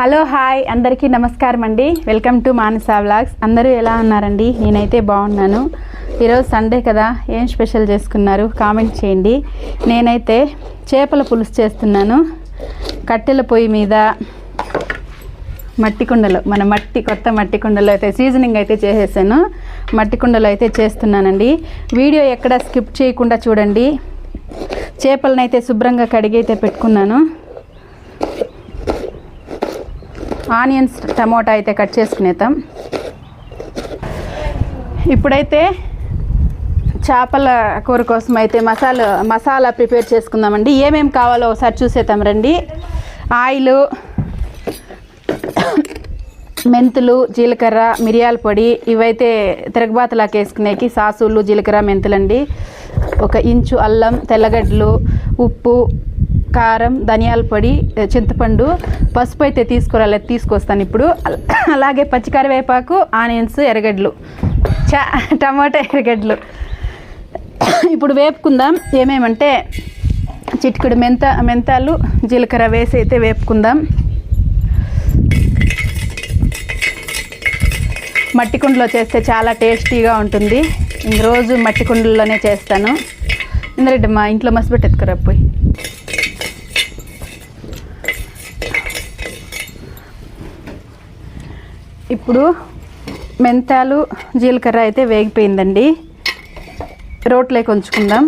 Hello hi. అందరికీ నమస్కారం అండి. Welcome to Manasa vlogs. అందరూ ఎలా ఉన్నారండి? నేనైతే బాగున్నాను. ఈరోజు సండే కదా. ఏం స్పెషల్ చేసుకున్నారు? కామెంట్ చేయండి. నేనైతే చేపల పులుసు చేస్తున్నాను. కట్టెల పొయ్యి మీద మట్టి కుండలో. మన మట్టి కొత్త మట్టి కుండలో అయితే సీజనింగ్ అయితే చేసేసాను. మట్టి కుండలో అయితే చేస్తున్నానండి. వీడియో ఎక్కడ స్కిప్ చేయకుండా చూడండి. చేపలనైతే శుభ్రంగా కడిగి అయితే పెట్టుకున్నాను. ఆనియన్స్ టమోటా అయితే కట్ చేసుకునేతాం ఇప్పుడైతే చేపల కూర కోసం అయితే మసాలా మసాలా ప్రిపేర్ చేసుకుందామండి. ఏమేమి కావాలో ఒకసారి చూసేద్దాం రండి. ఆయిల్ మెంతులు జీలకర్ర మిరియాల పొడి ఇవైతే తిరగబాతలాకి వేసుకునేకి సాసులు జీలకర్ర మెంతులండి. ఒక ఇంచు అల్లం తెల్లగడ్డలు ఉప్పు కారం ధనియాల పొడి చింతపండు పసుపు అయితే తీసుకురాలేదు తీసుకొస్తాను ఇప్పుడు. అలాగే పచ్చికరివేపాకు ఆనియన్స్ ఎర్రగడ్డలు. చా టమాటా ఎర్రగడ్డలు. ఇప్పుడు వేపుకుందాం. ఏమేమంటే చిటికెడు మెంత మెంతాలు జీలకర్ర వేసి అయితే వేపుకుందాం. మట్టి కుండలో చేస్తే చాలా టేస్టీగా ఉంటుంది. ఇంక రోజు మట్టి కుండల్లోనే చేస్తాను. ఇందులో మా ఇంట్లో మసి పెట్టెత్తుకురా పోయి? ఇప్పుడు మెంతాలు జీలకర్ర అయితే వేగిపోయిందండి. రోట్లోకి ఉంచుకుందాం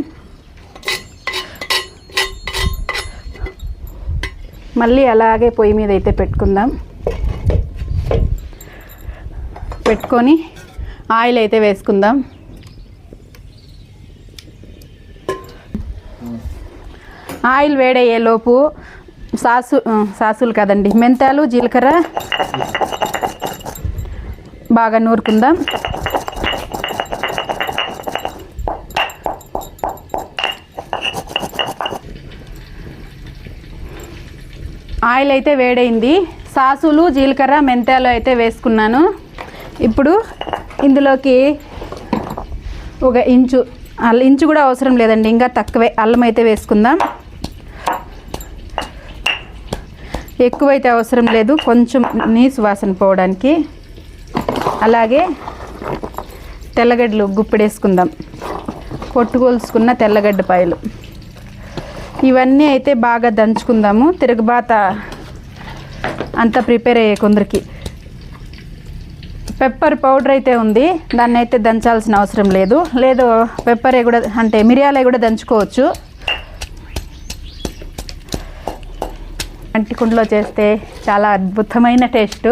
మళ్ళీ అలాగే పొయ్యి మీద అయితే పెట్టుకుందాం. పెట్టుకొని ఆయిల్ అయితే వేసుకుందాం. ఆయిల్ వేడయ్యేలోపు సాసు సాసులు కదండి. మెంతాలు జీలకర్ర బాగా నూరుకుందాం. ఆయిల్ అయితే వేడైంది. సాసులు జీలకర్ర మెంతాలు అయితే వేసుకున్నాను. ఇప్పుడు ఇందులోకి ఒక ఇంచు అల్ల ఇంచు కూడా అవసరం లేదండి ఇంకా తక్కువే. అల్లం అయితే వేసుకుందాం. ఎక్కువైతే అవసరం లేదు కొంచెం నీ సువాసన పోవడానికి. అలాగే తెల్లగడ్డలు గుప్పెడేసుకుందాం. కొట్టుకొలుసుకున్న తెల్లగడ్డ పాయలు. ఇవన్నీ అయితే బాగా దంచుకుందాము. తిరగబాత అంతా ప్రిపేర్ అయ్యే కొందరికి. పెప్పర్ పౌడర్ అయితే ఉంది. దాన్ని అయితే దంచాల్సిన అవసరం లేదు. లేదు పెప్పరే కూడా అంటే మిరియాలే కూడా దంచుకోవచ్చు. అంటి కుండలో చేస్తే చాలా అద్భుతమైన టేస్ట్.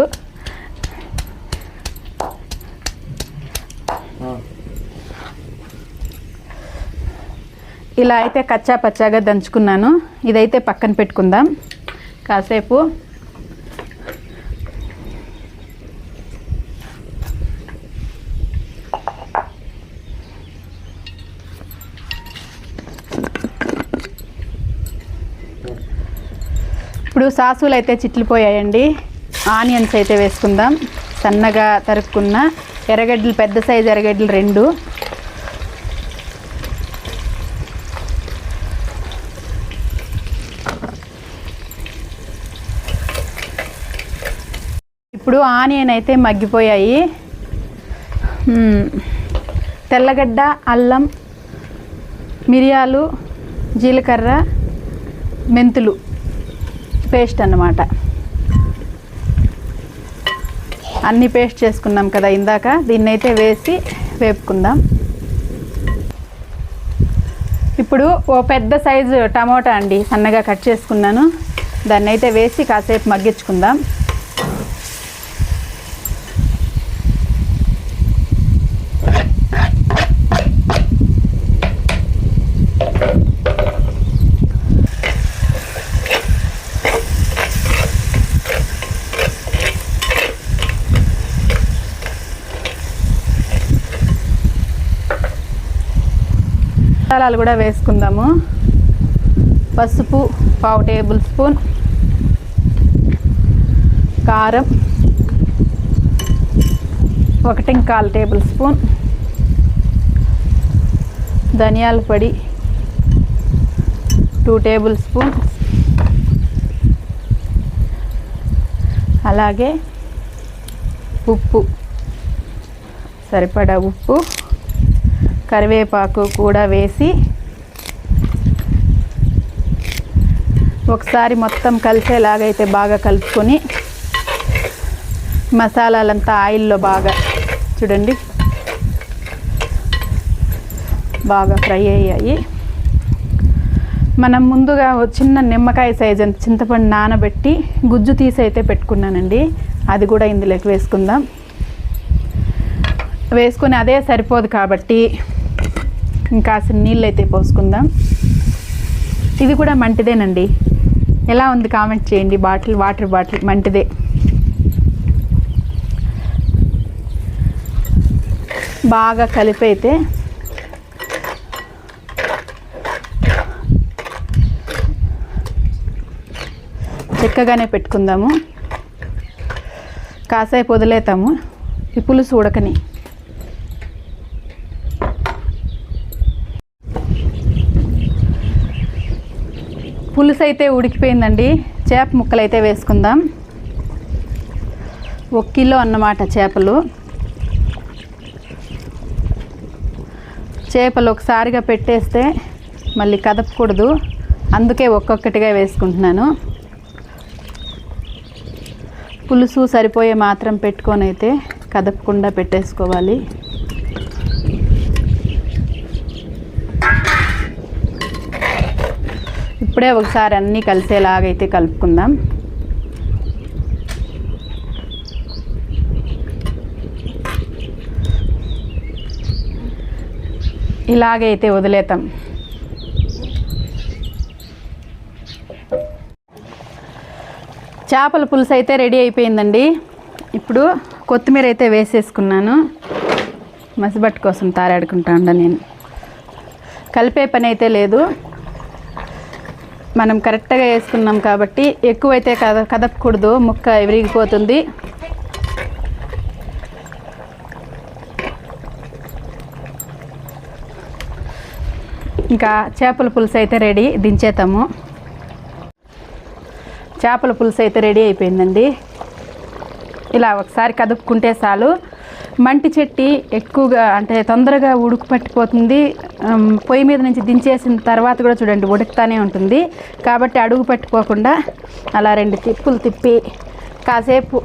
ఇలా అయితే కచ్చా పచ్చాగా దంచుకున్నాను. ఇదైతే పక్కన పెట్టుకుందాం. కాసేపు. ఇప్పుడు సాసులు అయితే చిట్లిపోయాయండి. ఆనియన్స్ అయితే వేసుకుందాం. సన్నగా తరుక్కున్న ఎర్రగడ్డలు పెద్ద సైజు ఎర్రగడ్డలు రెండు. ఇప్పుడు ఆనియన్ అయితే మగ్గిపోయాయి. తెల్లగడ్డ అల్లం మిరియాలు జీలకర్ర మెంతులు. పేస్ట్ అన్నమాట. అన్నీ పేస్ట్ చేసుకున్నాం కదా ఇందాక. దీన్నైతే వేసి వేపుకుందాం. ఇప్పుడు ఓ పెద్ద సైజు టమోటా అండి సన్నగా కట్ చేసుకున్నాను. దాన్ని అయితే వేసి కాసేపు మగ్గించుకుందాం. మసాలాలు కూడా వేసుకుందాము. పసుపు పావు టేబుల్ స్పూన్. కారం. ఒకటి కాలు టేబుల్ స్పూన్. ధనియాల పొడి. Two table spoon. అలాగే ఉప్పు. సరిపడా ఉప్పు. కరివేపాకు కూడా వేసి ఒకసారి మొత్తం కలిసేలాగైతే బాగా కలుపుకొని మసాలాలంతా ఆయిల్లో బాగా చూడండి. బాగా ఫ్రై అయ్యాయి. మనం ముందుగా చిన్న నిమ్మకాయ సైజ్ అంత చింతపండు నానబెట్టి గుజ్జు తీసి అయితే పెట్టుకున్నానండి. అది కూడా ఇందులోకి వేసుకుందాం. వేసుకుని అదే సరిపోదు కాబట్టి ఇంకాసిన నీళ్ళు అయితే పోసుకుందాం. ఇది కూడా మంటిదేనండి. ఎలా ఉంది కామెంట్ చేయండి. బాటిల్ వాటర్ బాటిల్ మంటిదే. బాగా కలిపైతే చక్కగానే పెట్టుకుందాము. కాసేపు వదిలేతాము. ఈ పులుసు ఉడకని. పులుసు అయితే ఉడికిపోయిందండి. చేప ముక్కలు అయితే వేసుకుందాం. ఒక కిలో అన్నమాట చేపలు. చేపలు ఒకసారిగా పెట్టేస్తే మళ్ళీ కదపకూడదు. అందుకే ఒక్కొక్కటిగా వేసుకుంటున్నాను. పులుసు సరిపోయే మాత్రం పెట్టుకొని అయితే కదపకుండా పెట్టేసుకోవాలి. ఇప్పుడే ఒకసారి అన్నీ కలిసేలాగైతే కలుపుకుందాం. ఇలాగైతే వదిలేతాం చేపల పులుసు అయితే రెడీ అయిపోయిందండి. ఇప్పుడు కొత్తిమీర అయితే వేసేసుకున్నాను. మసిబట్టు కోసం తారాడుకుంటా ఉండ నేను. కలిపే పని అయితే లేదు. మనం కరెక్ట్గా వేసుకున్నాం కాబట్టి ఎక్కువైతే కద కదపకూడదు. ముక్క విరిగిపోతుంది. ఇంకా చేపల పులుసు అయితే రెడీ. దించేతాము చేపల పులుసు అయితే రెడీ అయిపోయిందండి. ఇలా ఒకసారి కదుపుకుంటే చాలు. మంటి చెట్టి ఎక్కువగా అంటే తొందరగా ఉడుకు పట్టిపోతుంది. పొయ్యి మీద నుంచి దించేసిన తర్వాత కూడా చూడండి ఉడుకుతానే ఉంటుంది. కాబట్టి అడుగు పట్టుకోకుండా అలా రెండు తిప్పులు తిప్పి కాసేపు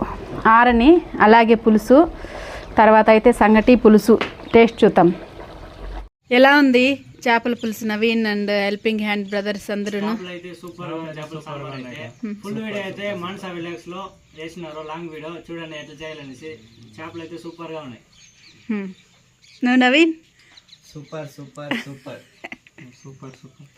ఆరని అలాగే పులుసు. తర్వాత అయితే సంగటి పులుసు. టేస్ట్ చూద్దాం. ఎలా ఉంది చేపల పులుసు Naveen and helping hand brothers అందరూ అయితే సూపర్ చేసినారు లాంగ్ వీడియో చూడండి ఎట్లా చేయాలనేసి. చేపలు అయితే సూపర్గా ఉన్నాయి నువ్వు Naveen? Super super super. Super super.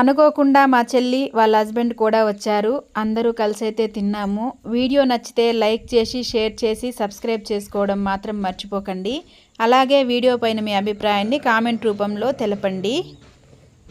అనుకోకుండా మా చెల్లి వాళ్ళ హస్బెండ్ కూడా వచ్చారు. అందరూ కలిసి అయితే తిన్నాము. వీడియో నచ్చితే లైక్ చేసి షేర్ చేసి సబ్స్క్రైబ్ చేసుకోవడం మాత్రం మర్చిపోకండి. అలాగే వీడియో పైన మీ అభిప్రాయాన్ని కామెంట్ రూపంలో తెలపండి.